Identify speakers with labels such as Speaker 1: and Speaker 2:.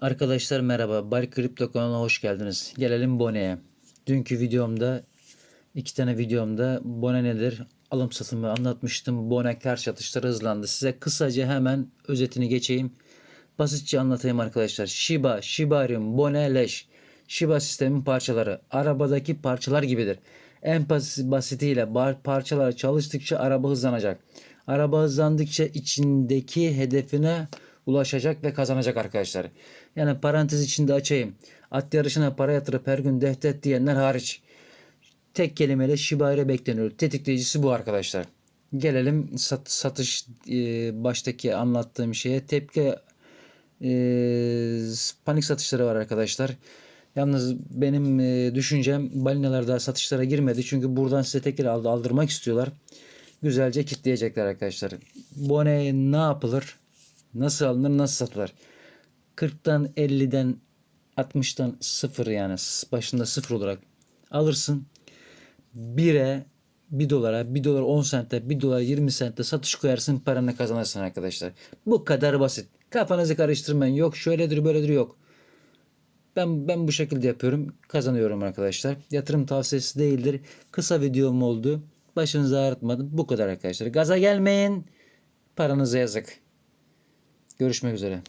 Speaker 1: Arkadaşlar merhaba. Bal Kripto kanalına hoş geldiniz. Gelelim Bone'ye. Dünkü videomda iki tane videomda Bone nedir? Alım satımı anlatmıştım. Bone kar satışları hızlandı. Size kısaca hemen özetini geçeyim. Basitçe anlatayım arkadaşlar. Shiba, Shibarium, Bone, Leş. Shiba sistemin parçaları. Arabadaki parçalar gibidir. En bas- basitiyle parçalar çalıştıkça araba hızlanacak. Araba hızlandıkça içindeki hedefine ulaşacak ve kazanacak arkadaşlar. Yani parantez içinde açayım. At yarışına para yatırıp her gün dehtet diyenler hariç. Tek kelimeyle Shibari bekleniyor. Tetikleyicisi bu arkadaşlar. Gelelim sat- satış e, baştaki anlattığım şeye. Tepki e, panik satışları var arkadaşlar. Yalnız benim e, düşüncem balinalar daha satışlara girmedi. Çünkü buradan size tekrar aldı, aldırmak istiyorlar. Güzelce kitleyecekler arkadaşlar. Bone ne yapılır? Nasıl alınır? Nasıl satılır? 40'tan 50'den 60'tan 0 yani başında 0 olarak alırsın. 1'e 1 dolara 1 dolar 10 sente 1 dolar 20 sente satış koyarsın paranı kazanırsın arkadaşlar. Bu kadar basit. Kafanızı karıştırmayın. Yok şöyledir böyledir yok. Ben ben bu şekilde yapıyorum. Kazanıyorum arkadaşlar. Yatırım tavsiyesi değildir. Kısa videom oldu. Başınızı ağrıtmadım. Bu kadar arkadaşlar. Gaza gelmeyin. Paranıza yazık. Görüşmek üzere.